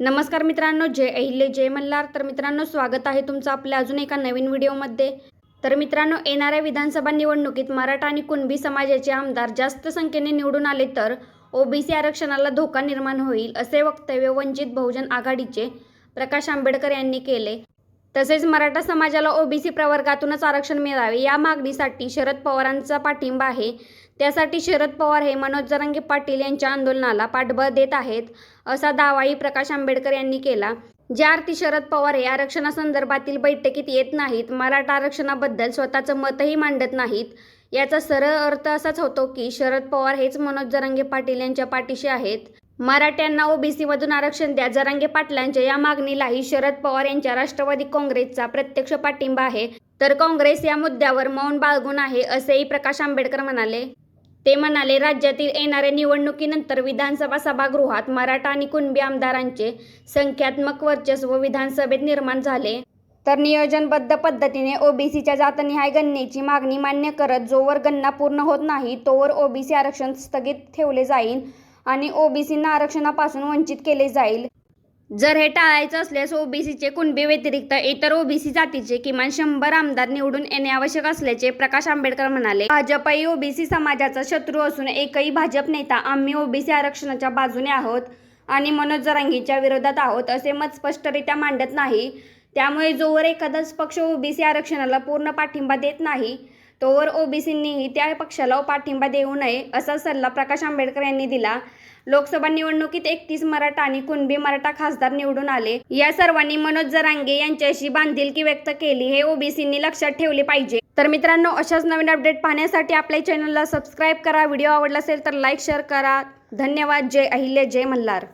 नमस्कार मित्रांनो जय अहिले जय मल्हार. तर मित्रांनो स्वागत आहे तुमचं आपल्या अजून एका नवीन व्हिडिओमध्ये. तर मित्रांनो येणाऱ्या विधानसभा निवडणुकीत मराठा आणि कुणबी समाजाचे आमदार जास्त संख्येने निवडून आले तर ओबीसी आरक्षणाला धोका निर्माण होईल असे वक्तव्य वंचित बहुजन आघाडीचे प्रकाश आंबेडकर यांनी केले. तसेच मराठा समाजाला ओबीसी प्रवर्गातूनच आरक्षण मिळावे या मागणीसाठी शरद पवारांचा पाठिंबा आहे. त्यासाठी शरद पवार हे मनोज जरांगे पाटील यांच्या आंदोलनाला पाठबळ देत आहेत असा दावाही प्रकाश आंबेडकर यांनी केला. ज्या अर्थी शरद पवार हे आरक्षणासंदर्भातील बैठकीत येत नाहीत मराठा आरक्षणाबद्दल स्वतःचं मतही मांडत नाहीत याचा सरळ अर्थ असाच होतो की शरद पवार हेच मनोज जरांगे पाटील यांच्या पाठीशी आहेत. मराठ्यांना ओबीसीमधून आरक्षण द्या. जरांगे पाटलांच्या या मागणीलाही शरद पवार यांच्या राष्ट्रवादी काँग्रेसचा प्रत्यक्ष पाठिंबा आहे. तर काँग्रेस या मुद्द्यावर मौन बाळगून आहे असेही प्रकाश आंबेडकर म्हणाले. ते म्हणाले राज्यातील येणाऱ्या निवडणुकीनंतर विधानसभा सभागृहात मराठा आणि कुणबी आमदारांचे संख्यात्मक वर्चस्व विधानसभेत निर्माण झाले. तर नियोजनबद्ध पद्धतीने ओबीसीच्या जातनिहाय गणनेची मागणी मान्य करत जोवर गणना पूर्ण होत नाही तोवर ओबीसी आरक्षण स्थगित ठेवले जाईल आणि ओबीसींना आरक्षणापासून वंचित केले जाईल. जर हे टाळायचं असल्यास ओबीसीचे कुणबी व्यतिरिक्त इतर ओबीसी जातीचे किमान शंभर आमदार निवडून येणे आवश्यक असल्याचे प्रकाश आंबेडकर म्हणाले. भाजपही ओबीसी समाजाचा शत्रू असून एकही भाजप नेता आम्ही ओबीसी आरक्षणाच्या बाजूने आहोत आणि मनोज जरांगीच्या विरोधात आहोत असे मत स्पष्टरित्या मांडत नाही. त्यामुळे जोवर एखादाच पक्ष ओबीसी आरक्षणाला पूर्ण पाठिंबा देत नाही तोवर ओबीसींनीही त्या पक्षाला पाठिंबा देऊ नये असा सल्ला प्रकाश आंबेडकर यांनी दिला. लोकसभा निवडणुकीत एकतीस मराठा आणि कुणबी मराठा खासदार निवडून आले. या सर्वांनी मनोज जरांगे यांच्याशी बांधिलकी व्यक्त केली हे ओबीसींनी लक्षात ठेवले पाहिजे. तर मित्रांनो अशाच नवीन अपडेट पाहण्यासाठी आपल्या चॅनलला सबस्क्राईब करा. व्हिडिओ आवडला असेल तर लाईक शेअर करा. धन्यवाद. जय अहिल्य. जय मल्हार.